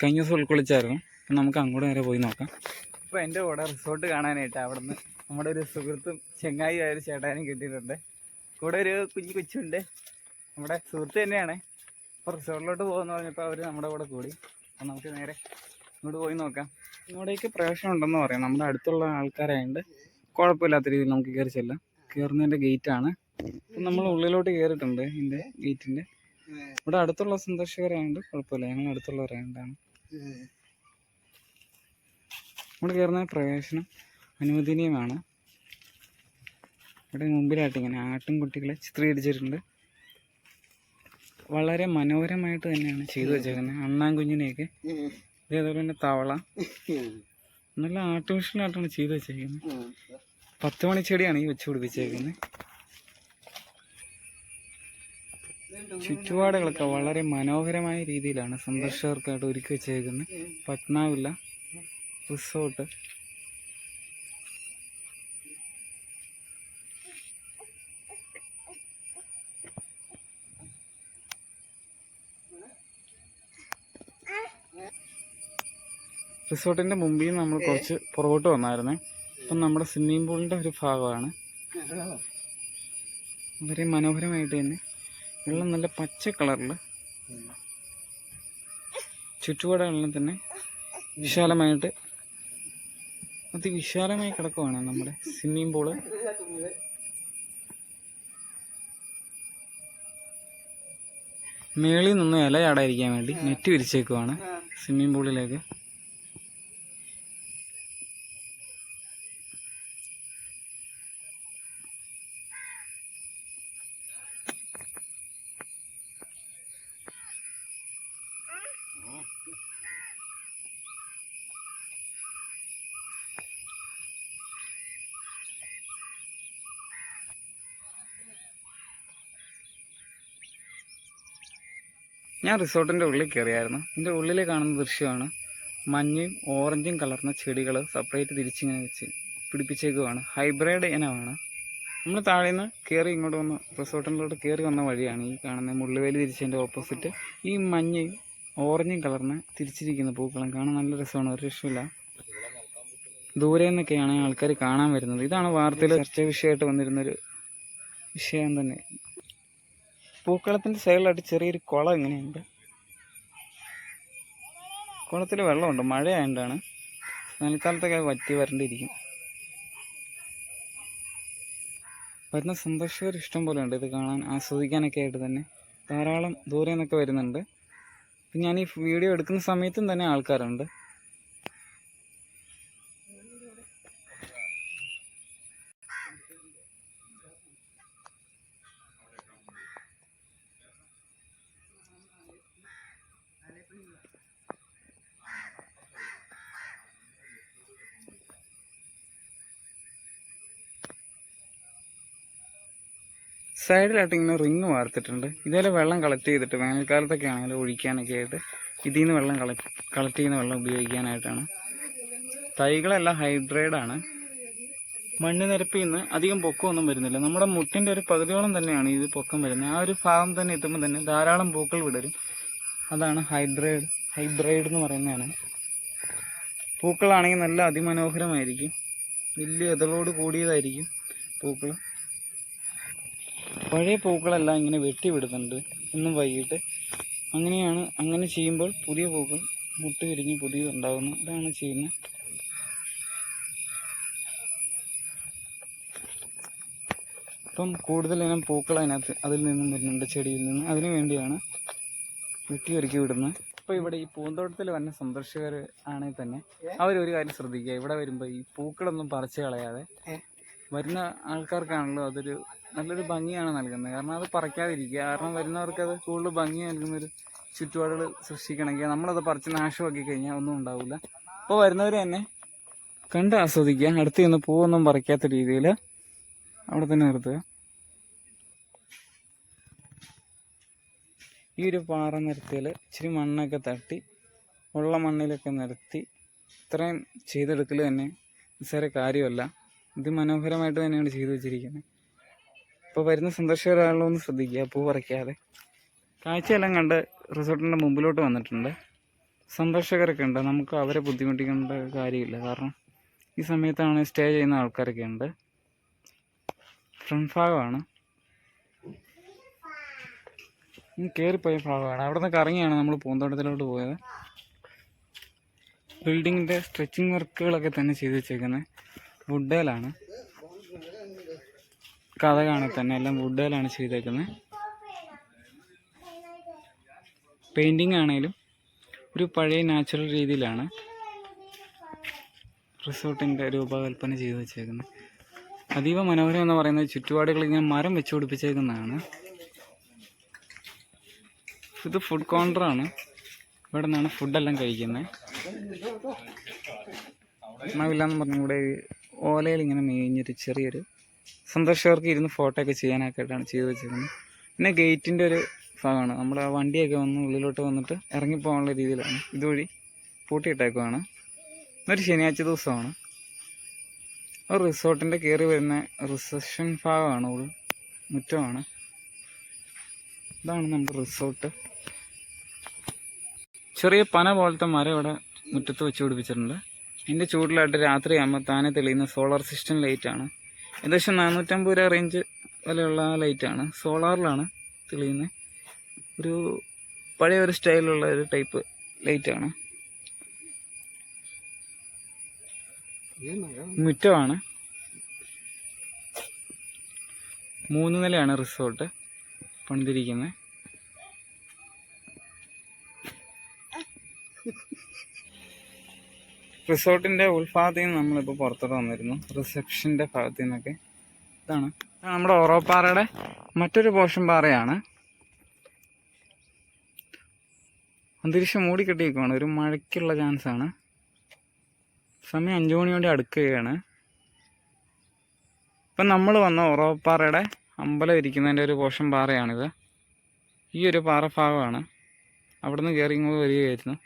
കഴിഞ്ഞ ദിവസം ഉൾക്കൊള്ളിച്ചായിരുന്നു. അപ്പം നമുക്ക് അങ്ങോട്ട് നേരെ പോയി നോക്കാം. അപ്പോൾ എന്റെ കൂടെ റിസോർട്ട് കാണാനായിട്ട് അവിടെ നിന്ന് നമ്മുടെ ഒരു സുഹൃത്തും ചെങ്ങായി ആയൊരു ചേട്ടാനും കിട്ടിയിട്ടുണ്ട്. കൂടെ ഒരു കുഞ്ഞു കൊച്ചുണ്ട്. നമ്മുടെ സുഹൃത്ത് തന്നെയാണ്. അപ്പോൾ റിസോർട്ടിലോട്ട് പോകുമെന്ന് പറഞ്ഞപ്പോൾ അവർ നമ്മുടെ കൂടെ കൂടി. അപ്പം നമുക്ക് നേരെ ഇങ്ങോട്ട് പോയി നോക്കാം. ഇങ്ങോട്ടേക്ക് പ്രവേശനം ഉണ്ടെന്ന് പറയാം. നമ്മുടെ അടുത്തുള്ള ആൾക്കാരായതുകൊണ്ട് കുഴപ്പമില്ലാത്ത രീതിയിൽ നമുക്ക് കയറി ചെല്ലാം. കയറുന്നതിന്റെ ഗേറ്റാണ്. അപ്പം നമ്മൾ ഉള്ളിലോട്ട് കയറിയിട്ടുണ്ട് ഇതിന്റെ ഗേറ്റിന്റെ. ഇവിടെ അടുത്തുള്ള സന്ദർശകരായതുകൊണ്ട് കുഴപ്പമില്ല. ഞങ്ങൾ അടുത്തുള്ളവരായതുകൊണ്ടാണ് നമ്മൾ കയറുന്ന പ്രവേശനം അനുവദനീയമാണ്. ഇവിടെ മുമ്പിലായിട്ട് ഇങ്ങനെ ആട്ടിൻകുട്ടികളെ ചിത്രീകരിച്ചിട്ടുണ്ട്. വളരെ മനോഹരമായിട്ട് തന്നെയാണ് ചെയ്തു വെച്ചേക്കുന്നത്. അണ്ണാൻ കുഞ്ഞിനെയൊക്കെ ഇതേപോലെ തന്നെ തവള. നല്ല ആർട്ടിഫിഷ്യൽ ആയിട്ടാണ് ചെയ്തു വെച്ചേക്കുന്നത്. പത്ത് മണി ചെടിയാണ് ഈ വെച്ച് പിടിപ്പിച്ചേക്കുന്നത്. ചുറ്റുപാടുകളൊക്കെ വളരെ മനോഹരമായ രീതിയിലാണ് സന്ദർശകർക്കായിട്ട് ഒരുക്കി വെച്ചേക്കുന്നത്. പട്നാവില്ല റിസോർട്ട്. റിസോർട്ടിന്റെ മുമ്പിൽ നമ്മൾ കുറച്ച് പുറകോട്ട് വന്നായിരുന്നു. അപ്പം നമ്മുടെ സ്വിമ്മിംഗ് പൂളിന്റെ ഒരു ഭാഗമാണ്. വളരെ മനോഹരമായിട്ട് തന്നെ വെള്ളം നല്ല പച്ച കളറിൽ ചുറ്റുപാടുകളെല്ലാം തന്നെ വിശാലമായിട്ട് അതിവിശാലമായി കിടക്കുവാണ് നമ്മുടെ സ്വിമ്മിംഗ് പൂൾ മേളിൽ നിന്ന് ഇല ചാടാതിരിക്കാൻ വേണ്ടി നെറ്റ് വിരിച്ചേക്കുവാണ് സ്വിമ്മിംഗ് പൂളിലേക്ക് ഞാൻ റിസോർട്ടിന്റെ ഉള്ളിൽ കയറിയായിരുന്നു. ഇതിന്റെ ഉള്ളിൽ കാണുന്ന ദൃശ്യമാണ് മഞ്ഞയും ഓറഞ്ചും കലർന്ന ചെടികൾ സെപ്പറേറ്റ് തിരിച്ചിങ്ങനെ വെച്ച് പിടിപ്പിച്ചേക്കുവാണ്. ഹൈബ്രിഡ് ഇനമാണ്. നമ്മൾ താഴെ നിന്ന് കയറി ഇങ്ങോട്ട് വന്ന് റിസോർട്ടിലോട്ട് കയറി വന്ന വഴിയാണ് ഈ കാണുന്ന മുള്ളുവേലി തിരിച്ചതിന്റെ ഓപ്പോസിറ്റ് ഈ മഞ്ഞയും ഓറഞ്ചും കലർന്ന് തിരിച്ചിരിക്കുന്ന പൂക്കളും കാണാൻ നല്ല രസമാണ്. ഒരു രക്ഷമില്ല ദൂരെ നിന്നൊക്കെയാണ് ആൾക്കാർ കാണാൻ വരുന്നത്. ഇതാണ് വാർത്തയിൽ ചർച്ചാ വിഷയമായിട്ട് വന്നിരുന്നൊരു വിഷയം തന്നെ. പൂക്കളത്തിന്റെ സൈഡിലായിട്ട് ചെറിയൊരു കുളം ഇങ്ങനെയുണ്ട് കുളത്തിൽ വെള്ളമുണ്ട്? മഴ ആയതുകൊണ്ടാണ് വേനൽക്കാലത്തൊക്കെ വറ്റി വരണ്ടിരിക്കും. വരുന്ന സന്ദർശകർ ഇഷ്ടം പോലെ ഉണ്ട് ഇത് കാണാൻ ആസ്വദിക്കാനൊക്കെ ആയിട്ട് തന്നെ. ധാരാളം ദൂരെ നിന്നൊക്കെ വരുന്നുണ്ട്. ഞാൻ ഈ വീഡിയോ എടുക്കുന്ന സമയത്തും തന്നെ ആൾക്കാരുണ്ട്. സൈഡിലായിട്ട് ഇങ്ങനെ റിങ് വാർത്തിട്ടുണ്ട്. ഇതേപോലെ വെള്ളം കളക്ട് ചെയ്തിട്ട് വേനൽക്കാലത്തൊക്കെ ആണെങ്കിലും ഒഴിക്കാനൊക്കെ ആയിട്ട് ഇതിൽ നിന്ന് വെള്ളം കളക്ട് കളക്ട് ചെയ്യുന്ന വെള്ളം ഉപയോഗിക്കാനായിട്ടാണ്. തൈകളെല്ലാം ഹൈബ്രിഡ് ആണ്. മണ്ണ് നിരപ്പിൽ നിന്ന് അധികം പൊക്കമൊന്നും വരുന്നില്ല. നമ്മുടെ മുട്ടിന്റെ ഒരു പകുതിയോളം തന്നെയാണ് ഇത് പൊക്കം വരുന്നത്. ആ ഒരു ഭാഗം തന്നെ എത്തുമ്പോൾ തന്നെ ധാരാളം പൂക്കൾ വിടരും. അതാണ് ഹൈബ്രിഡ് ഹൈബ്രിഡ് എന്ന് പറയുന്നതാണ്. പൂക്കളാണെങ്കിൽ നല്ല അതിമനോഹരമായിരിക്കും. വലിയ ഇതളോട് കൂടിയതായിരിക്കും പൂക്കൾ. പഴയ പൂക്കളെല്ലാം ഇങ്ങനെ വെട്ടി വിടുന്നുണ്ട് ഇന്നും വൈകിട്ട്. അങ്ങനെയാണ് അങ്ങനെ ചെയ്യുമ്പോൾ പുതിയ പൂക്കൾ മുട്ട് വിരിഞ്ഞ് പുതിയത് ഉണ്ടാകുന്നു അതാണ് ചെയ്യുന്നത്. ഇപ്പം കൂടുതൽ ഇനം പൂക്കൾ അതിനകത്ത് അതിൽ നിന്നും വരുന്നുണ്ട് ചെടിയിൽ നിന്ന്. അതിനു വേണ്ടിയാണ് വെട്ടി ഒരുക്കി വിടുന്നത്. ഇപ്പോൾ ഇവിടെ ഈ പൂന്തോട്ടത്തിൽ വന്ന സന്ദർശകർ ആണെങ്കിൽ തന്നെ. അവരൊരു കാര്യം ശ്രദ്ധിക്കുക. ഇവിടെ വരുമ്പോൾ ഈ പൂക്കളൊന്നും പറിച്ചു കളയാതെ വരുന്ന ആൾക്കാർക്കാണല്ലോ അതൊരു നല്ലൊരു ഭംഗിയാണ് നൽകുന്നത്. കാരണം അത് പറിക്കാതിരിക്കുക. കാരണം വരുന്നവർക്ക് അത് കൂടുതൽ ഭംഗി നൽകുന്നൊരു ചുറ്റുപാടുകൾ സൃഷ്ടിക്കണമെങ്കിൽ നമ്മളത് പറിച്ച് നാശമാക്കി കഴിഞ്ഞാൽ ഒന്നും ഉണ്ടാവില്ല. അപ്പോൾ വരുന്നവർ തന്നെ കണ്ട് ആസ്വദിക്കുക. അടുത്ത് നിന്ന് പൂവൊന്നും പറിക്കാത്ത രീതിയിൽ അവിടെ തന്നെ നിർത്തുക. ഈ ഒരു പാറ നിരത്തിയിൽ ഇച്ചിരി മണ്ണൊക്കെ തട്ടി ഉള്ള മണ്ണിലൊക്കെ നിരത്തി ഇത്രയും ചെയ്തെടുക്കൽ തന്നെ നിസ്സാര കാര്യമല്ല. ഇത് മനോഹരമായിട്ട് തന്നെയാണ് ചെയ്തു വെച്ചിരിക്കുന്നത്. ഇപ്പോൾ വരുന്ന സന്ദർശകരാണല്ലോ ഒന്ന് ശ്രദ്ധിക്കുക പൂ പറിക്കാതെ. കാഴ്ചയെല്ലാം കണ്ട് റിസോർട്ടിന്റെ മുമ്പിലോട്ട് വന്നിട്ടുണ്ട്. സന്ദർശകരൊക്കെ ഉണ്ട്. നമുക്ക് അവരെ ബുദ്ധിമുട്ടിക്കേണ്ട കാര്യമില്ല. കാരണം ഈ സമയത്താണ് സ്റ്റേ ചെയ്യുന്ന ആൾക്കാരൊക്കെ ഉണ്ട്. ഫ്രണ്ട് ഭാഗമാണ്. കയറിപ്പോയ ഭാഗമാണ്. അവിടെ നിന്ന് കറങ്ങിയാണ് നമ്മൾ പൂന്തോട്ടത്തിലോട്ട് പോയത്. ബിൽഡിങ്ങിന്റെ സ്ട്രെച്ചിങ് വർക്കുകളൊക്കെ തന്നെ ചെയ്ത് വെച്ചേക്കുന്നത് വുഡേലാണ് കഥ കാണാൻ തന്നെ എല്ലാം വുഡുകളാണ് ചെയ്തേക്കുന്നത് പെയിന്റിങ് ആണെങ്കിലും ഒരു പഴയ നാച്ചുറൽ രീതിയിലാണ് റിസോർട്ടിന്റെ രൂപകൽപ്പന ചെയ്തു വെച്ചേക്കുന്നത് അതീവ മനോഹരം എന്ന് പറയുന്നത് ചുറ്റുപാടുകൾ ഇങ്ങനെ മരം വെച്ച് പിടിപ്പിച്ചേക്കുന്നതാണ്. ഇത് ഫുഡ് കോർണറാണ് ഇവിടെ നിന്നാണ് ഫുഡെല്ലാം കഴിക്കുന്നത് മണമില്ലാന്ന് പറഞ്ഞ ഇവിടെ ഓലയിൽ ഇങ്ങനെ മേഞ്ഞൊരു ചെറിയൊരു സന്ദർശകർക്ക് ഇരുന്ന് ഫോട്ടോ ഒക്കെ ചെയ്യാനൊക്കെയായിട്ടാണ് ചെയ്തു വെച്ചിരിക്കുന്നത് പിന്നെ ഗേറ്റിന്റെ ഒരു ഭാഗമാണ്. നമ്മുടെ വണ്ടിയൊക്കെ വന്ന് ഉള്ളിലോട്ട് വന്നിട്ട് ഇറങ്ങിപ്പോകാനുള്ള രീതിയിലാണ്. ഇതുവഴി പൂട്ടിയിട്ടേക്കുവാണ്. ഒരു ശനിയാഴ്ച ദിവസമാണ്. ഒരു റിസോർട്ടിന്റെ കയറി വരുന്ന റിസപ്ഷൻ ഭാഗമാണ്. ഉള്ളു മുറ്റമാണ്. ഇതാണ് നമ്മുടെ റിസോർട്ട്. ചെറിയ പന പോലത്തെ മരം ഇവിടെ മുറ്റത്ത് വെച്ച് പിടിപ്പിച്ചിട്ടുണ്ട്. ഇതിന്റെ ചൂടിലായിട്ട് രാത്രിയാകുമ്പോൾ താനെ തെളിയുന്ന സോളാർ സിസ്റ്റം ലൈറ്റാണ് ഏകദേശം നാനൂറ്റമ്പത് രൂപ റേഞ്ച് വിലയുള്ള ലൈറ്റാണ് സോളാറിലാണ് തെളിയുന്നത് ഒരു പഴയ ഒരു സ്റ്റൈലുള്ള ഒരു ടൈപ്പ് ലൈറ്റാണ് മുറ്റമാണ്. മൂന്ന് നിലയാണ് റിസോർട്ട് പണിതിരിക്കുന്നത് റിസോർട്ടിന്റെ ഉൾഭാഗത്തിൽ നിന്ന് നമ്മളിപ്പോൾ പുറത്തോട്ട് വന്നിരുന്നു. റിസപ്ഷന്റെ ഭാഗത്തു നിന്നൊക്കെ. ഇതാണ്. ഇത് നമ്മുടെ ഓറോപ്പാറയുടെ മറ്റൊരു പോഷൻ പാറയാണ്. അന്തരീക്ഷം മൂടിക്കെട്ടിയിരിക്കുവാണ് ഒരു മഴയ്ക്കുള്ള ചാൻസ് ആണ്. സമയം അഞ്ചു മണിയോടെ അടുക്കുകയാണ്. ഇപ്പം നമ്മൾ വന്ന ഒറോപ്പാറയുടെ അമ്പലം ഇരിക്കുന്നതിന്റെ ഒരു പോഷൻ പാറയാണിത്. ഈ ഒരു പാറഭാഗമാണ്. അവിടെ നിന്ന് കയറി ഇങ്ങോട്ട് വരികയായിരുന്നു.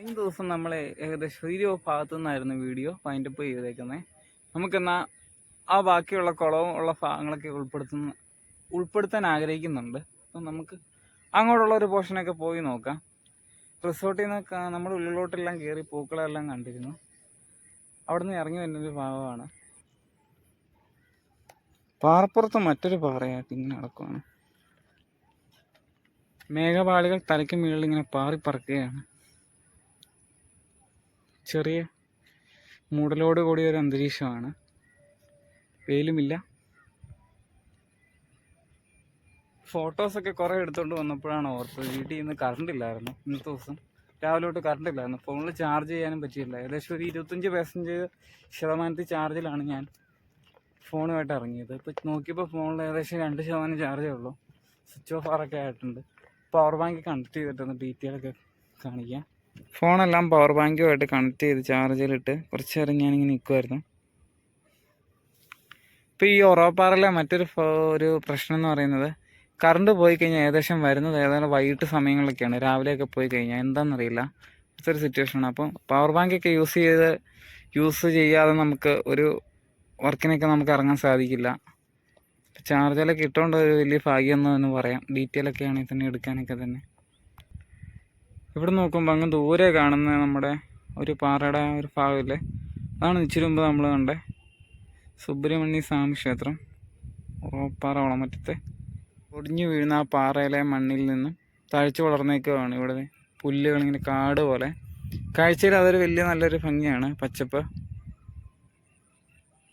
കഴിഞ്ഞ ദിവസം നമ്മൾ ഏകദേശം ഒരു ഭാഗത്തു നിന്നായിരുന്നു വീഡിയോ വൈൻഡപ്പ് ചെയ്തേക്കുന്നത് നമുക്കെന്നാൽ ആ ബാക്കിയുള്ള കുളവും ഉള്ള ഭാഗങ്ങളൊക്കെ ഉൾപ്പെടുത്തുന്ന ഉൾപ്പെടുത്താൻ ആഗ്രഹിക്കുന്നുണ്ട്. അപ്പം നമുക്ക് അങ്ങോട്ടുള്ള ഒരു പോർഷനൊക്കെ പോയി നോക്കാം. റിസോർട്ടിൽ നിന്ന് നമ്മൾ ഉള്ളിലോട്ടെല്ലാം കയറി പൂക്കളെല്ലാം കണ്ടിരുന്നു. അവിടെ നിന്ന് ഇറങ്ങി വരുന്നൊരു ഭാഗമാണ്. പാറപ്പുറത്ത് മറ്റൊരു പാറയായിട്ട് ഇങ്ങനെ നടക്കുവാണ്. മേഘപാളികൾ തലയ്ക്ക് മുകളിൽ ഇങ്ങനെ പാറി പറക്കുകയാണ്. ചെറിയ മൂടലോട് കൂടിയ ഒരു അന്തരീക്ഷമാണ്. വെയിലുമില്ല. ഫോട്ടോസൊക്കെ കുറേ എടുത്തുകൊണ്ട് വന്നപ്പോഴാണ് ഓർത്തത്. വീട്ടിൽ ഇന്ന് കറണ്ട് ഇല്ലായിരുന്നു ഇന്നത്തെ ദിവസം. രാവിലെ തൊട്ട് കറണ്ട് ഇല്ലായിരുന്നു ഫോണിൽ ചാർജ് ചെയ്യാനും പറ്റിയില്ല. ഏകദേശം ഒരു ഇരുപത്തഞ്ച് പെർസെന്റ് ശതമാനത്തിൽ ചാർജിലാണ് ഞാൻ ഫോണുമായിട്ട് ഇറങ്ങിയത്. ഇപ്പോൾ നോക്കിയപ്പോൾ ഫോണിൽ ഏകദേശം രണ്ട് ശതമാനം ചാർജേ ഉള്ളൂ. സ്വിച്ച് ഓഫ് ആറൊക്കെ ആയിട്ടുണ്ട്. പവർ ബാങ്ക് കണക്ട് ചെയ്തിട്ടൊന്ന് ഡീറ്റെയിൽ ഒക്കെ കാണിക്കാം. ഫോണെല്ലാം പവർ ബാങ്കുമായിട്ട് കണക്ട് ചെയ്ത് ചാർജിലിട്ട് കുറച്ച് നേരം ഞാനിങ്ങനെ നിൽക്കുമായിരുന്നു ഇപ്പോൾ ഈ ഒറോപ്പാറിലെ മറ്റൊരു ഒരു പ്രശ്നം എന്ന് പറയുന്നത് കറണ്ട് പോയി കഴിഞ്ഞാൽ ഏകദേശം വരുന്നത് ഏതാണ്ട് വൈകിട്ട് സമയങ്ങളിലൊക്കെയാണ്. രാവിലെയൊക്കെ പോയി കഴിഞ്ഞാൽ എന്താണെന്നറിയില്ല അത്തൊരു സിറ്റുവേഷനാണ് അപ്പോൾ പവർ ബാങ്കൊക്കെ യൂസ് ചെയ്ത് യൂസ് ചെയ്യാതെ നമുക്ക് ഒരു വർക്കിനൊക്കെ നമുക്ക് ഇറങ്ങാൻ സാധിക്കില്ല. ചാർജറൊക്കെ ഇട്ടുകൊണ്ട് ഒരു വലിയ ഭാഗ്യം എന്ന് പറയാം. ഡീറ്റെയിൽ ഒക്കെ ആണെങ്കിൽ തന്നെ എടുക്കാനൊക്കെ തന്നെ. ഇവിടെ നോക്കുമ്പോൾ അങ്ങ് ദൂരെ കാണുന്ന നമ്മുടെ ഒരു പാറയുടെ ഒരു ഭാഗമില്ലേ? അതാണ് ഇച്ചിരി മുമ്പ് നമ്മൾ കണ്ടേ. സുബ്രഹ്മണ്യ സ്വാമി ക്ഷേത്രം. ഉറപ്പാറ വളമറ്റത്തെ. ഒടിഞ്ഞു വീഴുന്ന ആ പാറയിലെ മണ്ണിൽ നിന്നും തഴച്ചു വളർന്നേക്കുകയാണ് ഇവിടെ പുല്ലുകൾ ഇങ്ങനെ കാട് പോലെ. കാഴ്ചയിൽ അതൊരു വലിയ നല്ലൊരു ഭംഗിയാണ്. പച്ചപ്പ്.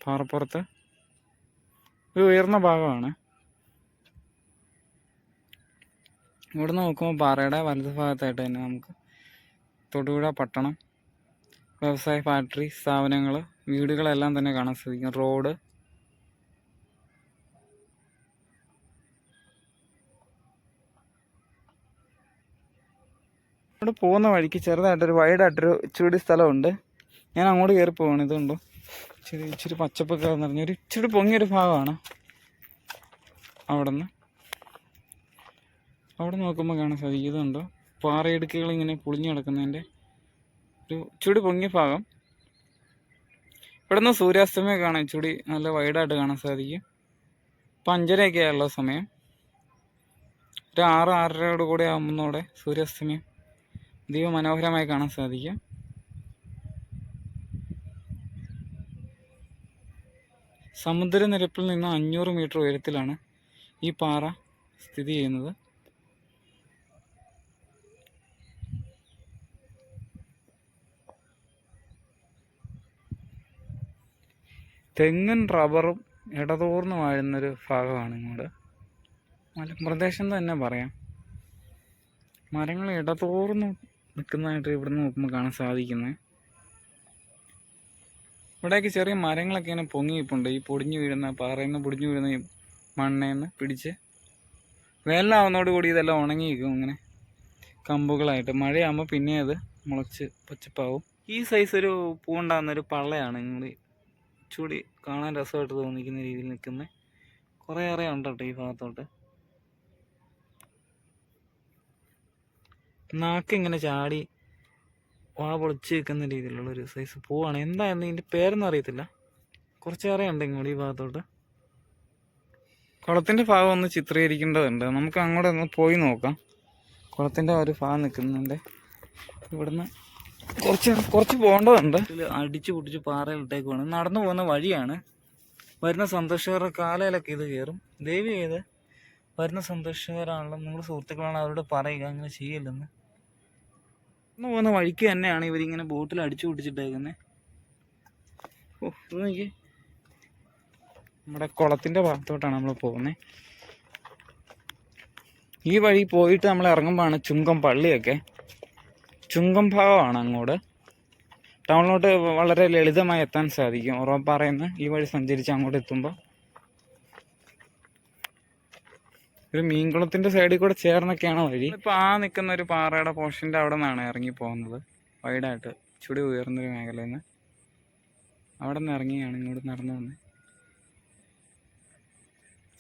പാറപ്പുറത്ത്. ഒരു ഉയർന്ന ഭാഗമാണ്. ഇവിടെ നോക്കുമ്പോൾ പാറയുടെ വലത് ഭാഗത്തായിട്ട് തന്നെ നമുക്ക് തൊടുപുഴ പട്ടണം വ്യവസായ ഫാക്ടറി സ്ഥാപനങ്ങൾ വീടുകളെല്ലാം തന്നെ കാണാൻ സാധിക്കും. റോഡ് ഇവിടെ പോകുന്ന വഴിക്ക് ചെറുതായിട്ടൊരു വൈഡായിട്ടൊരു ഇച്ചിരി സ്ഥലമുണ്ട്. ഞാൻ അങ്ങോട്ട് കയറി പോവാണ്. ഇതുണ്ടോ? ഇച്ചിരി ഇച്ചിരി പച്ചപ്പൊക്കെ നിറഞ്ഞ ഒരു ഇച്ചിരി പൊങ്ങിയൊരു ഭാഗമാണ് അവിടെ നിന്ന് അവിടെ നോക്കുമ്പോൾ കാണാൻ സാധിക്കും ഇതുണ്ടോ പാറയിടുക്കുകൾ ഇങ്ങനെ പൊളിഞ്ഞു കിടക്കുന്നതിന്റെ ഒരു ചുടി പൊങ്ങിയ ഭാഗം. ഇവിടെ നിന്ന് സൂര്യാസ്തമയം കാണാൻ ചുടി നല്ല വൈഡായിട്ട് കാണാൻ സാധിക്കും. ഇപ്പം അഞ്ചരയൊക്കെ ആയുള്ള സമയം. ഒരു ആറ് ആറരയോട് കൂടെ ആകുമ്പോഴോടെ സൂര്യാസ്തമയം അതീവ മനോഹരമായി കാണാൻ സാധിക്കും. സമുദ്രനിരപ്പിൽ നിന്ന് അഞ്ഞൂറ് മീറ്റർ ഉയരത്തിലാണ് ഈ പാറ സ്ഥിതി ചെയ്യുന്നത്. തെങ്ങും റബ്ബറും ഇടതൂർന്ന് വാഴുന്നൊരു ഭാഗമാണ് ഇങ്ങോട്ട്. മലപ്രദേശം തന്നെ പറയാം. മരങ്ങൾ ഇടതൂർന്ന് നിൽക്കുന്നതായിട്ട് ഇവിടുന്ന് നോക്കുമ്പോൾ കാണാൻ സാധിക്കുന്നത് ഇവിടേക്ക് ചെറിയ മരങ്ങളൊക്കെ ഇങ്ങനെ പൊങ്ങിയിപ്പുണ്ട് ഈ പൊടിഞ്ഞു വീഴുന്ന പാറയിൽ നിന്ന് പൊടിഞ്ഞു വീഴുന്ന ഈ മണ്ണേന്ന് പിടിച്ച് വേനലാവുന്നതോട് കൂടി ഇതെല്ലാം ഉണങ്ങി നിൽക്കും ഇങ്ങനെ കമ്പുകളായിട്ട്. മഴയാകുമ്പോൾ പിന്നെ അത് മുളച്ച് പച്ചപ്പാവും. ഈ സൈസ് ഒരു പൂണ്ടാകുന്ന ഒരു പള്ളയാണ് ഇങ്ങോട്ട് ചൂടി കാണാൻ രസമായിട്ട് തോന്നിക്കുന്ന രീതിയിൽ നിൽക്കുന്ന കുറേയേറെ ഉണ്ട് കേട്ടോ ഈ ഭാഗത്തോട്ട്? നാക്ക് ഇങ്ങനെ ചാടി വാ പൊളിച്ച് നിൽക്കുന്ന രീതിയിലുള്ള ഒരു സൈസ് പൂവാണ്. എന്തായിരുന്നു ഇതിന്റെ പേരൊന്നും അറിയത്തില്ല. കുറച്ചേറെ ഉണ്ട് ഇങ്ങോട്ട് ഈ ഭാഗത്തോട്ട്. കുളത്തിന്റെ ഭാഗം ഒന്ന് ചിത്രീകരിക്കേണ്ടതുണ്ട്. നമുക്ക് അങ്ങോട്ട് ഒന്ന് പോയി നോക്കാം. കുളത്തിന്റെ ഒരു ഭാഗം നിൽക്കുന്നുണ്ട്. ഇവിടുന്ന് കുറച്ച് കുറച്ച് പോകേണ്ടതുണ്ട്. അടിച്ചു പൊട്ടിച്ച് പാറയിലിട്ടേക്ക് വേണം നടന്നു പോകുന്ന വഴിയാണ്. വരുന്ന സന്ദർശകരുടെ കാലയിലൊക്കെ ഇത് കയറും. ദയവ് ചെയ്ത് വരുന്ന സന്ദർശകരാണല്ലോ നിങ്ങൾ സുഹൃത്തുക്കളാണ് അവരോട് പറയുക അങ്ങനെ ചെയ്യില്ലെന്ന്. നടന്നു പോകുന്ന വഴിക്ക് തന്നെയാണ് ഇവരിങ്ങനെ ബോട്ടിൽ അടിച്ചു പൊട്ടിച്ചിട്ടേക്കുന്നത് ഓ ഇത് നോക്കിയേ. നമ്മുടെ കുളത്തിന്റെ ഭാഗത്തോട്ടാണ് നമ്മൾ പോകുന്നത് ഈ വഴി പോയിട്ട് നമ്മൾ ഇറങ്ങുമ്പോഴാണ് ചുങ്കം പള്ളിയൊക്കെ. ചുങ്കം ഭാഗമാണ് അങ്ങോട്ട്. ടൗണിലോട്ട് വളരെ ലളിതമായി എത്താൻ സാധിക്കും. ഉറപ്പാറയിൽ നിന്ന് ഈ വഴി സഞ്ചരിച്ച് അങ്ങോട്ട് എത്തുമ്പോൾ ഒരു മീൻകുളത്തിന്റെ സൈഡിൽ കൂടെ ചേർന്നൊക്കെയാണ് വഴി. ഇപ്പോൾ ആ നിൽക്കുന്ന ഒരു പാറയുടെ പോർഷന്റെ അവിടെ നിന്നാണ് ഇറങ്ങി പോകുന്നത്. വൈഡായിട്ട് ചുടി ഉയർന്നൊരു മേഖലയിൽ നിന്ന് അവിടെ നിന്ന് ഇറങ്ങിയാണ് ഇങ്ങോട്ട് നടന്നു വന്നത്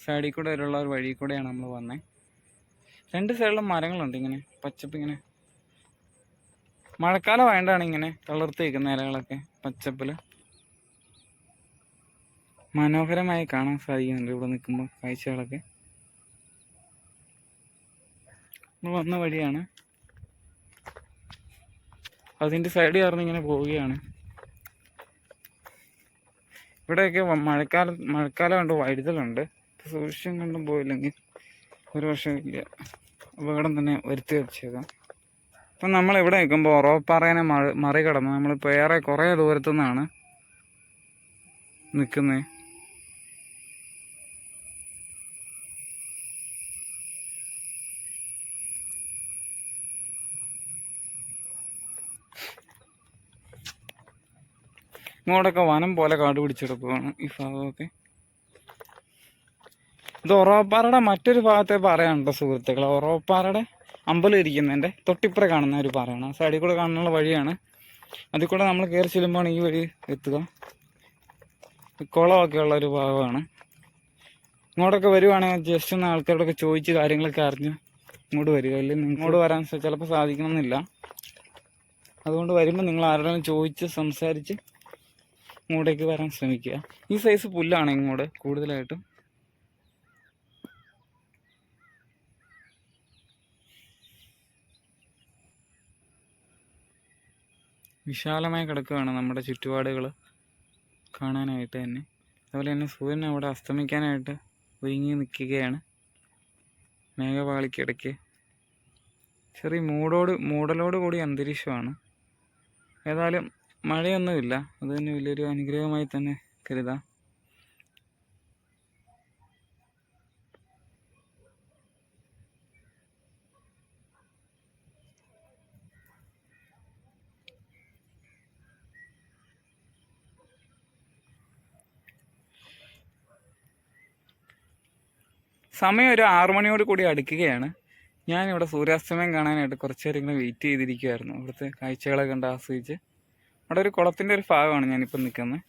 സൈഡിൽ കൂടെ ഒരു വഴി കൂടെയാണ് നമ്മൾ വന്നത് രണ്ട് സൈഡിലും മരങ്ങളുണ്ട് ഇങ്ങനെ. പച്ചപ്പ് ഇങ്ങനെ മഴക്കാലം വേണ്ടാണ് ഇങ്ങനെ തളർത്ത് നിൽക്കുന്ന ഇലകളൊക്കെ പച്ചപ്പിൽ മനോഹരമായി കാണാൻ സാധിക്കുന്നുണ്ട് ഇവിടെ നിൽക്കുമ്പോൾ കാഴ്ചകളൊക്കെ. വന്ന വഴിയാണ്. അതിന്റെ സൈഡിൽ ചേർന്ന് ഇങ്ങനെ പോവുകയാണ്. ഇവിടെയൊക്കെ മഴക്കാലം മഴക്കാലം കൊണ്ട് വഴുതലുണ്ട്. സൂക്ഷ്യം കൊണ്ടും പോയില്ലെങ്കിൽ ഒരു വർഷമില്ല അപകടം തന്നെ വരുത്തി വെച്ചേക്കാം. ഇപ്പം നമ്മൾ ഇവിടെ നിൽക്കുമ്പോൾ ഉറവപ്പാറേനെ മറി മറികടന്ന് നമ്മളിപ്പോൾ ഏറെ കുറേ ദൂരത്തു നിന്നാണ് നിൽക്കുന്നത്. ഇങ്ങോട്ടൊക്കെ വനം പോലെ കാട് പിടിച്ചെടുക്കുകയാണ് ഈ ഭാഗമൊക്കെ. ഇത് ഒറവപ്പാറയുടെ മറ്റൊരു ഭാഗത്തെ പറയാനുണ്ടോ സുഹൃത്തുക്കളെ. ഒറവപ്പാറയുടെ അമ്പലം ഇരിക്കുന്നതിന്റെ തൊട്ടിപ്പുറ കാണുന്ന ഒരു പാറയാണ്. ആ സൈഡിൽ കൂടെ കാണാനുള്ള വഴിയാണ്. അതിൽ കൂടെ നമ്മൾ കയറി ചെല്ലുമ്പോഴാണ് ഈ വഴി എത്തുക. കുളമൊക്കെയുള്ള ഒരു ഭാഗമാണ്. ഇങ്ങോട്ടൊക്കെ വരുവാണെങ്കിൽ ജസ്റ്റ് ഒന്ന് ആൾക്കാരോടൊക്കെ ചോദിച്ച് കാര്യങ്ങളൊക്കെ അറിഞ്ഞ് ഇങ്ങോട്ട് വരിക. അല്ലെങ്കിൽ ഇങ്ങോട്ട് വരാൻ ചിലപ്പോൾ സാധിക്കണമെന്നില്ല. അതുകൊണ്ട് വരുമ്പോൾ നിങ്ങൾ ആരോടും ചോദിച്ച് സംസാരിച്ച് ഇങ്ങോട്ടേക്ക് വരാൻ ശ്രമിക്കുക. ഈ സൈസ് പുല്ലാണ് ഇങ്ങോട്ട് കൂടുതലായിട്ടും. വിശാലമായി കിടക്കുകയാണ് നമ്മുടെ ചുറ്റുപാടുകൾ കാണാനായിട്ട് തന്നെ. അതുപോലെ തന്നെ സൂര്യൻ അവിടെ അസ്തമിക്കാനായിട്ട് ഒരുങ്ങി നിൽക്കുകയാണ്. മേഘപാളിക്കിടയ്ക്ക്. ചെറിയ മൂടോട് മൂടലോട് കൂടി അന്തരീക്ഷമാണ്. ഏതായാലും മഴയൊന്നുമില്ല. അത് തന്നെ വലിയൊരു അനുഗ്രഹമായി തന്നെ കരുതാം. സമയം ഒരു ആറു മണിയോട് കൂടി അടുക്കുകയാണ്. ഞാനിവിടെ സൂര്യാസ്തമയം കാണാനായിട്ട് കുറച്ച് നേരം ഇങ്ങനെ വെയിറ്റ് ചെയ്തിരിക്കുമായിരുന്നു ഇവിടുത്തെ കാഴ്ചകളൊക്കെ കണ്ട് ആസ്വദിച്ച്. അവിടെ ഒരു കുളത്തിന്റെ ഒരു ഭാഗമാണ് ഞാനിപ്പോൾ നിൽക്കുന്നത്.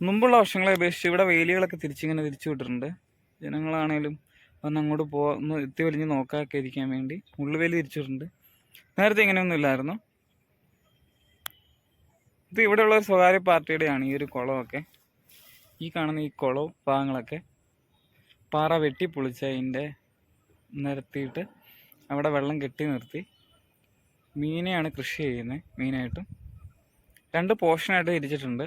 മുമ്പുള്ള വർഷങ്ങളെ അപേക്ഷിച്ച് ഇവിടെ വേലികളൊക്കെ തിരിച്ചിങ്ങനെ തിരിച്ചു വിട്ടിട്ടുണ്ട്. ജനങ്ങളാണേലും വന്ന് അങ്ങോട്ട് പോ ഒന്ന് എത്തി വലിഞ്ഞ് നോക്കാക്കെ ഇരിക്കാൻ വേണ്ടി ഉള്ളുവേലി തിരിച്ചിട്ടുണ്ട്. നേരത്തെ ഇങ്ങനെയൊന്നും ഇല്ലായിരുന്നു. ഇത് ഇവിടെയുള്ള ഒരു സ്വകാര്യ പാർട്ടിയുടെയാണ് ഈ ഒരു കുളമൊക്കെ. ഈ കാണുന്ന ഈ കുളവും ഭാഗങ്ങളൊക്കെ. പാറ വെട്ടിപ്പൊളിച്ച് അതിന്റെ നിരത്തിയിട്ട് അവിടെ വെള്ളം കെട്ടി നിർത്തി. മീനെയാണ് കൃഷി ചെയ്യുന്നത് മീനായിട്ടും രണ്ട് പോർഷനായിട്ട് തിരിച്ചിട്ടുണ്ട്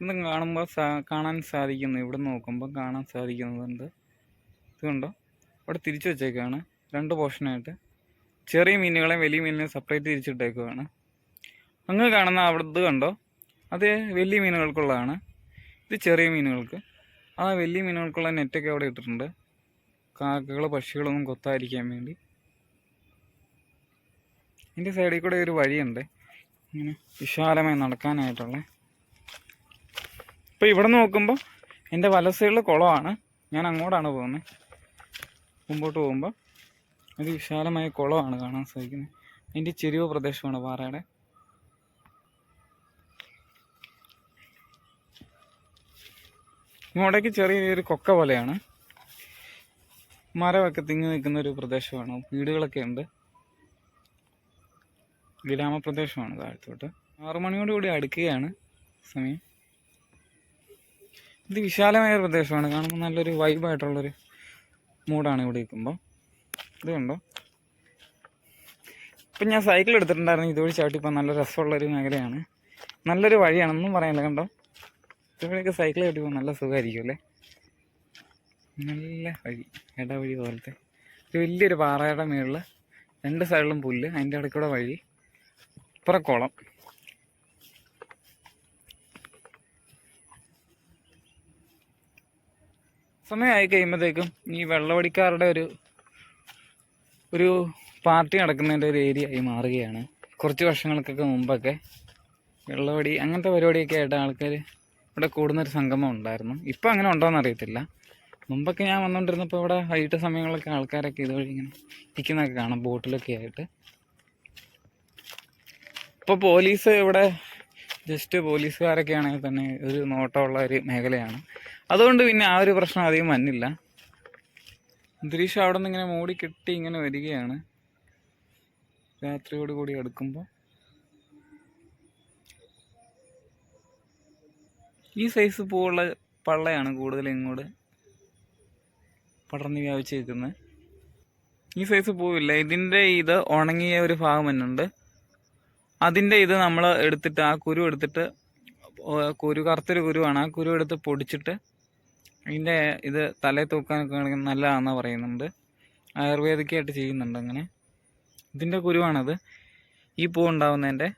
ഇന്ന് കാണുമ്പോൾ കാണാൻ സാധിക്കുന്നു. ഇവിടെ നോക്കുമ്പോൾ കാണാൻ സാധിക്കുന്നുണ്ട്. ഇതുകൊണ്ടോ അവിടെ തിരിച്ചു വെച്ചേക്കാണ്. രണ്ട് പോർഷനായിട്ട്. ചെറിയ മീനുകളെയും വലിയ മീനിനെയും സെപ്പറേറ്റ് തിരിച്ചിട്ടേക്കുവാണ് അങ്ങ് കാണുന്ന അവിടെ ഇത് കണ്ടോ? അത് വലിയ മീനുകൾക്കുള്ളതാണ്. ഇത് ചെറിയ മീനുകൾക്ക്. ആ വലിയ മീനുകൾക്കുള്ള നെറ്റൊക്കെ അവിടെ ഇട്ടിട്ടുണ്ട്. കാക്കകൾ പക്ഷികളൊന്നും കൊത്താതിരിക്കാൻ വേണ്ടി. ഇതിന്റെ സൈഡിൽ കൂടെ ഒരു വഴിയുണ്ട്. ഇങ്ങനെ വിശാലമായി നടക്കാനായിട്ടുള്ള. ഇപ്പോൾ ഇവിടെ നോക്കുമ്പോൾ എന്റെ വല കുളമാണ്. ഞാൻ അങ്ങോട്ടാണ് പോകുന്നത് മുമ്പോട്ട് പോകുമ്പോൾ അത് വിശാലമായ കുളമാണ് കാണാൻ സാധിക്കുന്നത്. അതിന്റെ ചെരുവ് പ്രദേശമാണ് പാറയുടെ. ഇങ്ങോട്ടേക്ക് ചെറിയൊരു കൊക്ക പോലെയാണ്. മരമൊക്കെ തിങ്ങി നിൽക്കുന്ന ഒരു പ്രദേശമാണ്. വീടുകളൊക്കെ ഉണ്ട്. ഗ്രാമപ്രദേശമാണ് താഴത്തോട്ട്. ആറു മണിയോടുകൂടി അടുക്കുകയാണ് സമയം. ഇത് വിശാലമായ ഒരു പ്രദേശമാണ്. കാണുമ്പോൾ നല്ലൊരു വൈബായിട്ടുള്ളൊരു മൂഡാണ് ഇവിടെ നിൽക്കുമ്പോൾ. ഇത് കണ്ടോ? ഇപ്പം ഞാൻ സൈക്കിൾ എടുത്തിട്ടുണ്ടായിരുന്നു. ഇതുവഴി ചവിട്ടി ഇപ്പം നല്ല രസമുള്ളൊരു മേഖലയാണ്. നല്ലൊരു വഴിയാണെന്നും പറയാനില്ല. കണ്ടോ? ഇതുവഴിയൊക്കെ സൈക്കിൾ ചവിട്ടിപ്പോൾ നല്ല സുഖമായിരിക്കും അല്ലേ നല്ല വഴി ഇടവഴി പോലത്തെ. ഒരു വലിയൊരു പാറയുടെ മുകളിൽ രണ്ട് സൈഡിലും പുല്ല് അതിന്റെ ഇടയ്ക്കൂടെ വഴി ഇപ്പുറം കുളം. സമയമായി കഴിയുമ്പോഴത്തേക്കും ഈ വെള്ളവടിക്കാരുടെ ഒരു ഒരു പാർട്ടി നടക്കുന്നതിന്റെ ഒരു ഏരിയ ആയി മാറുകയാണ്. കുറച്ച് വർഷങ്ങൾക്കൊക്കെ മുമ്പൊക്കെ വെള്ളവടി അങ്ങനത്തെ പരിപാടിയൊക്കെ ആയിട്ട് ആൾക്കാർ ഇവിടെ കൂടുന്നൊരു സംഗമം ഉണ്ടായിരുന്നു. ഇപ്പം അങ്ങനെ ഉണ്ടോയെന്ന് അറിയത്തില്ല. മുമ്പൊക്കെ ഞാൻ വന്നുകൊണ്ടിരുന്നപ്പോൾ ഇവിടെ വൈകിട്ട് സമയങ്ങളിലൊക്കെ ആൾക്കാരൊക്കെ ഇതുവഴി ഇങ്ങനെ ഇരിക്കുന്നതൊക്കെ കാണാം ബോട്ടിലൊക്കെ ആയിട്ട്. ഇപ്പോൾ പോലീസ് ഇവിടെ ജസ്റ്റ് പോലീസുകാരൊക്കെ ആണെങ്കിൽ തന്നെ ഒരു നോട്ടമുള്ള ഒരു മേഖലയാണ്. അതുകൊണ്ട് പിന്നെ ആ ഒരു പ്രശ്നം അധികം വന്നില്ല. അന്തരീക്ഷം അവിടെ നിന്ന് ഇങ്ങനെ മൂടി കെട്ടി ഇങ്ങനെ വരികയാണ്. രാത്രിയോട് കൂടി അടുക്കുമ്പോൾ ഈ സൈസ് പൂവുള്ള പള്ളയാണ് കൂടുതലും ഇങ്ങോട്ട് പടർന്ന് വ്യാപിച്ച് നിൽക്കുന്നത് ഈ സൈസ് പൂവില്ല. ഇതിന്റെ ഇത് ഉണങ്ങിയ ഒരു ഭാഗം തന്നെയുണ്ട് അതിന്റെ ഇത് നമ്മൾ എടുത്തിട്ട് ആ കുരു എടുത്തിട്ട് കുരു കറുത്തൊരു കുരുവാണ്. ആ കുരു എടുത്ത് പൊടിച്ചിട്ട് ഇതിന്റെ ഇത് തലയിൽ തൂക്കാനൊക്കെ നല്ലതാണെന്ന് പറയുന്നുണ്ട്. ആയുർവേദിക്കായിട്ട് ചെയ്യുന്നുണ്ട് അങ്ങനെ. ഇതിന്റെ കുരുവാണത്. ഈ പൂ ഉണ്ടാവുന്നതിന്റെ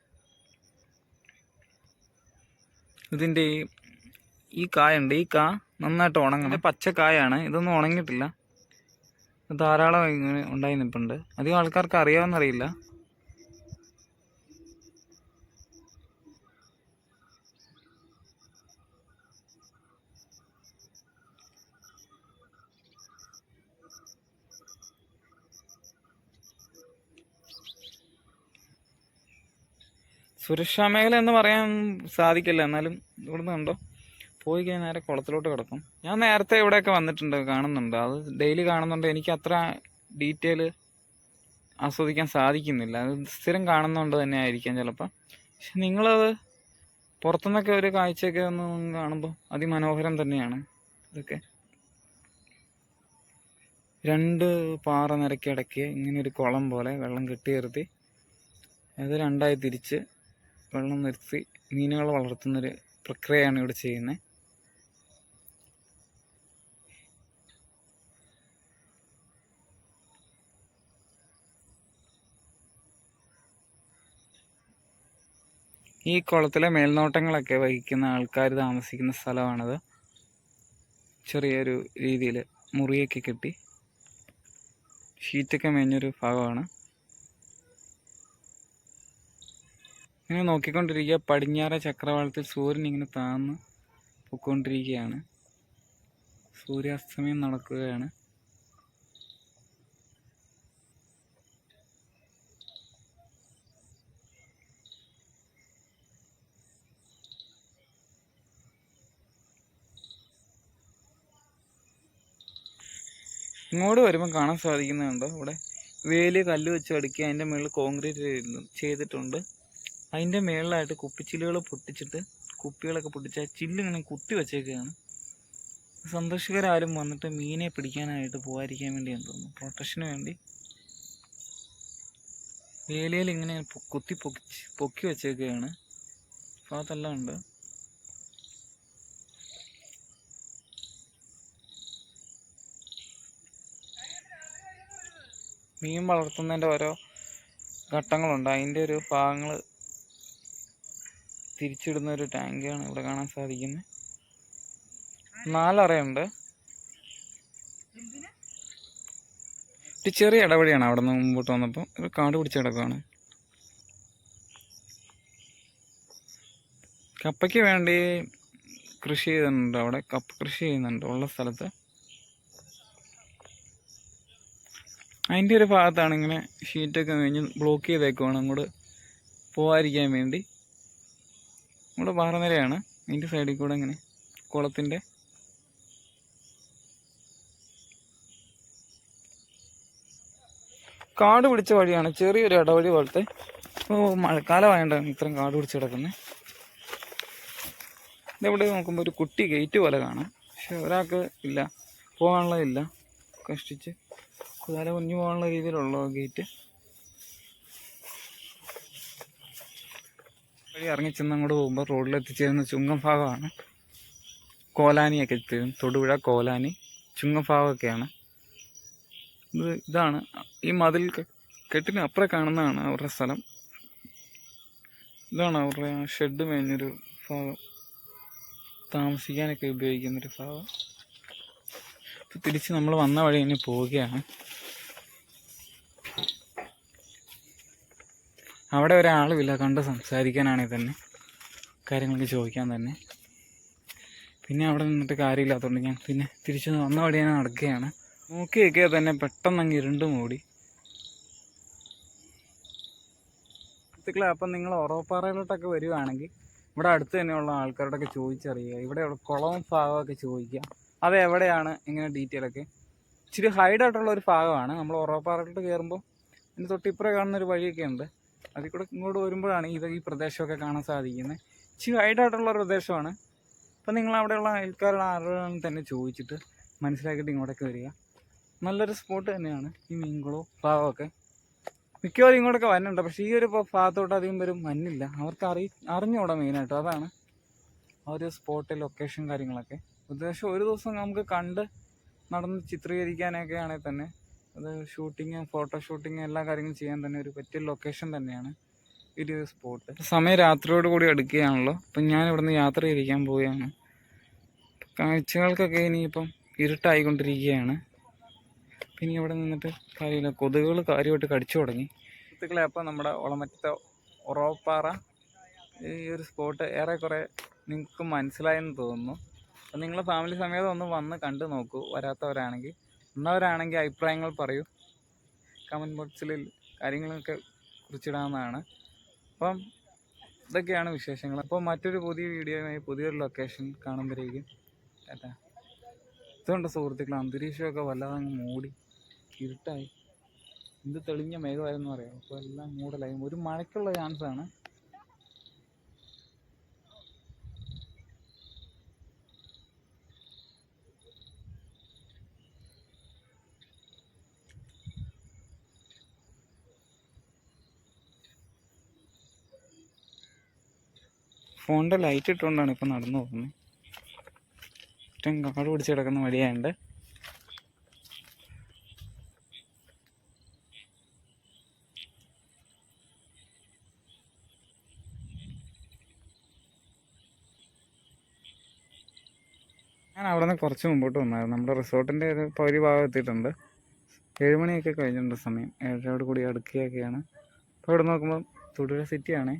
ഇതിന്റെ ഈ ഈ കായുണ്ട്. ഈ കാ നന്നായിട്ട് ഉണങ്ങണം. പച്ചക്കായാണ് ഇതൊന്നും ഉണങ്ങിയിട്ടില്ല. ധാരാളം ഇങ്ങനെ ഉണ്ടായി നിൽപ്പുണ്ട്. അധികം ആൾക്കാർക്ക് അറിയാമെന്നറിയില്ല സുരക്ഷാ മേഖല എന്ന് പറയാൻ സാധിക്കില്ല. എന്നാലും ഇവിടുന്ന് കണ്ടോ? പോയി കഴിഞ്ഞാൽ നേരെ കുളത്തിലോട്ട് കിടക്കും. ഞാൻ നേരത്തെ ഇവിടെയൊക്കെ വന്നിട്ടുണ്ട് കാണുന്നുണ്ട്. അത് ഡെയിലി കാണുന്നുണ്ട്. എനിക്ക് അത്ര ഡീറ്റെയിൽ ആസ്വദിക്കാൻ സാധിക്കുന്നില്ല. അത് സ്ഥിരം കാണുന്നതുകൊണ്ട് തന്നെ ആയിരിക്കാം ചിലപ്പോൾ പക്ഷെ നിങ്ങളത് പുറത്തുനിന്നൊക്കെ ഒരു കാഴ്ചയൊക്കെ ഒന്ന് കാണുമ്പോൾ അതിമനോഹരം തന്നെയാണ് ഇതൊക്കെ. രണ്ട് പാറ നിരക്കി ഇടയ്ക്ക് ഇങ്ങനെ ഒരു കുളം പോലെ വെള്ളം കെട്ടി നിർത്തി. അത് രണ്ടായി തിരിച്ച് വെള്ളം നിർത്തി മീനുകൾ വളർത്തുന്നൊരു പ്രക്രിയയാണ് ഇവിടെ ചെയ്യുന്നത്. ഈ കുളത്തിലെ മേൽനോട്ടങ്ങളൊക്കെ വഹിക്കുന്ന ആൾക്കാർ താമസിക്കുന്ന സ്ഥലമാണത്. ചെറിയൊരു രീതിയിൽ മുറിയൊക്കെ കെട്ടി ഷീറ്റൊക്കെ മേഞ്ഞൊരു ഭാഗമാണ്. ഇങ്ങനെ നോക്കിക്കൊണ്ടിരിക്കുക. പടിഞ്ഞാറ ചക്രവാളത്തിൽ സൂര്യൻ ഇങ്ങനെ താന്ന് പൊക്കൊണ്ടിരിക്കുകയാണ്. സൂര്യാസ്തമയം നടക്കുകയാണ്. ഇങ്ങോട്ട് വരുമ്പോൾ കാണാൻ സാധിക്കുന്നുണ്ട്. ഇവിടെ വേലി കല്ല് വെച്ച് അടുക്കി അതിന്റെ മുകളിൽ കോൺക്രീറ്റ് ചെയ്തിട്ടുണ്ട്. അതിന്റെ മുകളിലായിട്ട് കുപ്പിച്ചില്ലുകൾ പൊട്ടിച്ചിട്ട് കുപ്പികളൊക്കെ പൊട്ടിച്ച് ആ ചില്ലിങ്ങനെ കുത്തി വെച്ചേക്കുകയാണ് സന്ദർശകരാരും വന്നിട്ട് മീനെ പിടിക്കാനായിട്ട് പോകാതിരിക്കാൻ വേണ്ടിയാന്ന് തോന്നുന്നു. പ്രൊട്ടക്ഷന് വേണ്ടി വേലയിൽ ഇങ്ങനെ കുത്തി പൊക്കി പൊക്കി വെച്ചേക്കുകയാണ് അപ്പോൾ അതെല്ലാം ഉണ്ട്. മീൻ വളർത്തുന്നതിന്റെ ഓരോ ഘട്ടങ്ങളുണ്ട്. അതിന്റെ ഒരു ഭാഗങ്ങൾ തിരിച്ചിടുന്ന ഒരു ടാങ്കാണ് ഇവിടെ കാണാൻ സാധിക്കുന്നത്. നാലറയുണ്ട്. ഒരു ചെറിയ ഇടവഴിയാണ് അവിടെ നിന്ന് മുമ്പോട്ട് വന്നപ്പോൾ. ഒരു കാട് പിടിച്ച കിടക്കുകയാണ് കപ്പയ്ക്ക് വേണ്ടി കൃഷി ചെയ്യുന്നുണ്ട് അവിടെ. കപ്പ കൃഷി ചെയ്യുന്നുണ്ട് ഉള്ള സ്ഥലത്ത്. അതിന്റെ ഒരു ഭാഗത്താണ് ഇങ്ങനെ ഷീറ്റൊക്കെ കഴിഞ്ഞ് ബ്ലോക്ക് ചെയ്തേക്കുവാണ് അങ്ങോട്ട് പോകാതിരിക്കാൻ വേണ്ടി. നമ്മുടെ പാറനിരയാണ് അതിന്റെ സൈഡിൽ കൂടെ ഇങ്ങനെ കുളത്തിന്റെ കാട് പിടിച്ച വഴിയാണ് ചെറിയൊരു ഇടവഴി പോലത്തെ. ഇപ്പോൾ മഴക്കാലമായത് ഇത്രയും കാട് പിടിച്ച് കിടക്കുന്നത് ഇതെവിടെ നോക്കുമ്പോൾ ഒരു കുട്ടി ഗേറ്റ് പോലെ കാണാം. പക്ഷെ ഒരാൾക്ക് ഇല്ല. പോകാനുള്ളതില്ല കഷ്ടിച്ച് കുതാല കുഞ്ഞു പോകാനുള്ള രീതിയിലുള്ള ഗേറ്റ് വഴി ഇറങ്ങി ചെന്ന് അങ്ങോട്ട് പോകുമ്പോൾ റോഡിൽ എത്തിച്ചേരുന്ന ചുങ്കം ഭാഗമാണ് കോലാനിയൊക്കെ എത്തിച്ചേരും തൊടുപുഴ കോലാനി ചുങ്കം ഭാഗമൊക്കെയാണ്. ഇത് ഇതാണ്. ഈ മതിൽ കെട്ടിന് അപ്പുറം കാണുന്നതാണ് അവരുടെ സ്ഥലം. ഇതാണ് അവരുടെ ഷെഡ് മേഞ്ഞൊരു ഭാഗം. താമസിക്കാനൊക്കെ ഉപയോഗിക്കുന്നൊരു ഭാഗം. തിരിച്ച് നമ്മൾ വന്ന വഴി തന്നെ പോവുകയാണ്. അവിടെ ഒരാളുമില്ല കണ്ട് സംസാരിക്കാനാണെങ്കിൽ തന്നെ. കാര്യങ്ങളൊക്കെ ചോദിക്കാൻ തന്നെ. പിന്നെ അവിടെ നിന്നിട്ട് കാര്യമില്ലാത്തതുകൊണ്ട് ഞാൻ പിന്നെ തിരിച്ചു വന്ന വഴി ഞാൻ നടക്കുകയാണ്. നോക്കി നിൽക്കുക തന്നെ പെട്ടെന്ന് അങ്ങ് ഇരുണ്ട് മൂടി. സുഹൃത്തുക്കളെ അപ്പം നിങ്ങൾ ഉറവപ്പാറയിലോട്ടൊക്കെ വരുവാണെങ്കിൽ ഇവിടെ അടുത്ത് തന്നെയുള്ള ആൾക്കാരോടൊക്കെ ചോദിച്ചറിയുക. ഇവിടെ കുളവും ഭാഗമൊക്കെ ചോദിക്കുക. അത് എവിടെയാണ്? ഇങ്ങനെ ഡീറ്റെയിൽ ഒക്കെ. ഇച്ചിരി ഹൈഡ് ആയിട്ടുള്ള ഒരു ഭാഗമാണ്. നമ്മൾ ഉറവപ്പാറയിലോട്ട് കയറുമ്പോൾ അതിന് തൊട്ടിപ്പുറം കാണുന്ന ഒരു വഴിയൊക്കെ ഉണ്ട്. അതിൽ കൂടെ ഇങ്ങോട്ട് വരുമ്പോഴാണ് ഇത് ഈ പ്രദേശമൊക്കെ കാണാൻ സാധിക്കുന്നത്. ഇച്ചിരി ഹൈഡ് ആയിട്ടുള്ള പ്രദേശമാണ്. അപ്പം നിങ്ങൾ അവിടെയുള്ള ആൾക്കാരുടെ ആരോടും തന്നെ ചോദിച്ചിട്ട് മനസ്സിലാക്കിയിട്ട് ഇങ്ങോട്ടേക്ക് വരിക. നല്ലൊരു സ്പോട്ട് തന്നെയാണ് ഈ മീൻകുളവും ഭാഗമൊക്കെ. മിക്കവാറും ഇങ്ങോട്ടൊക്കെ വന്നുണ്ട് പക്ഷേ ഈ ഒരു ഭാഗത്തോട്ട് അധികം പേരും മഞ്ഞില്ല അവർക്ക് അറി അറിഞ്ഞൂടാ മെയിനായിട്ട് അതാണ് ആ ഒരു സ്പോട്ട് ലൊക്കേഷൻ കാര്യങ്ങളൊക്കെ. ഉദ്ദേശം ഒരു ദിവസം നമുക്ക് കണ്ട് നടന്ന് ചിത്രീകരിക്കാനൊക്കെ ആണെങ്കിൽ തന്നെ അത് ഷൂട്ടിങ് ഫോട്ടോ ഷൂട്ടിങ് എല്ലാ കാര്യങ്ങളും ചെയ്യാൻ തന്നെ ഒരു പറ്റിയ ലൊക്കേഷൻ തന്നെയാണ് ഈ ഒരു സ്പോട്ട് സമയം രാത്രിയോട് കൂടി എടുക്കുകയാണല്ലോ. അപ്പം ഞാൻ ഇവിടുന്ന് യാത്ര ചെയ്തിരിക്കാൻ പോവുകയാണ്. കാഴ്ചകൾക്കൊക്കെ ഇനിയിപ്പം ഇരുട്ടായിക്കൊണ്ടിരിക്കുകയാണ്. പിന്നെ ഇവിടെ നിന്നിട്ട് കാര്യമില്ല. കൊതുകുകൾ കാര്യമായിട്ട് കടിച്ചു തുടങ്ങി. സുഹൃത്തുക്കളെ അപ്പോൾ നമ്മുടെ ഒളമറ്റത്തെ ഉറവപ്പാറ ഈ ഒരു സ്പോട്ട് ഏറെക്കുറെ നിങ്ങൾക്ക് മനസ്സിലായെന്ന് തോന്നുന്നു. അപ്പം നിങ്ങൾ ഫാമിലി സമേതം ഒന്ന് വന്ന് കണ്ടു നോക്കൂ. വരാത്തവരാണെങ്കിൽ വന്നവരാണെങ്കിൽ അഭിപ്രായങ്ങൾ പറയൂ. കമന്റ് ബോക്സിൽ കാര്യങ്ങളൊക്കെ കുറിച്ചിടാവുന്നതാണ്. അപ്പം ഇതൊക്കെയാണ് വിശേഷങ്ങൾ. അപ്പോൾ മറ്റൊരു പുതിയ വീഡിയോയുമായി പുതിയൊരു ലൊക്കേഷൻ കാണുമ്പോഴേക്കും. കേട്ടാ ഇതുകൊണ്ട് സുഹൃത്തുക്കൾ അന്തരീക്ഷമൊക്കെ വല്ലാതെ അങ്ങ് മൂടി ഇരുട്ടായി. എന്ത് തെളിഞ്ഞ മേഘമായിരുന്നു അറിയാം അപ്പോൾ എല്ലാം മൂടലായി. ഒരു മഴയ്ക്കുള്ള ചാൻസ് ഫോണിന്റെ ലൈറ്റ് ഇട്ടുകൊണ്ടാണ് ഇപ്പം നടന്നു പോകുന്നത് ഏറ്റവും കാട് പിടിച്ച് കിടക്കുന്ന വഴിയായുണ്ട് ഞാൻ അവിടെ നിന്ന് കുറച്ച് മുമ്പോട്ട് വന്നായിരുന്നു. നമ്മുടെ റിസോർട്ടിന്റെ ഒരു പകുതി ഭാഗം എത്തിയിട്ടുണ്ട്. ഏഴുമണിയൊക്കെ കഴിഞ്ഞിട്ടുണ്ട് സമയം. ഏഴരയോട് കൂടി അടുക്കുകയൊക്കെയാണ്. അപ്പോൾ ഇവിടെ നോക്കുമ്പോൾ തൊടുപുഴ സിറ്റിയാണ്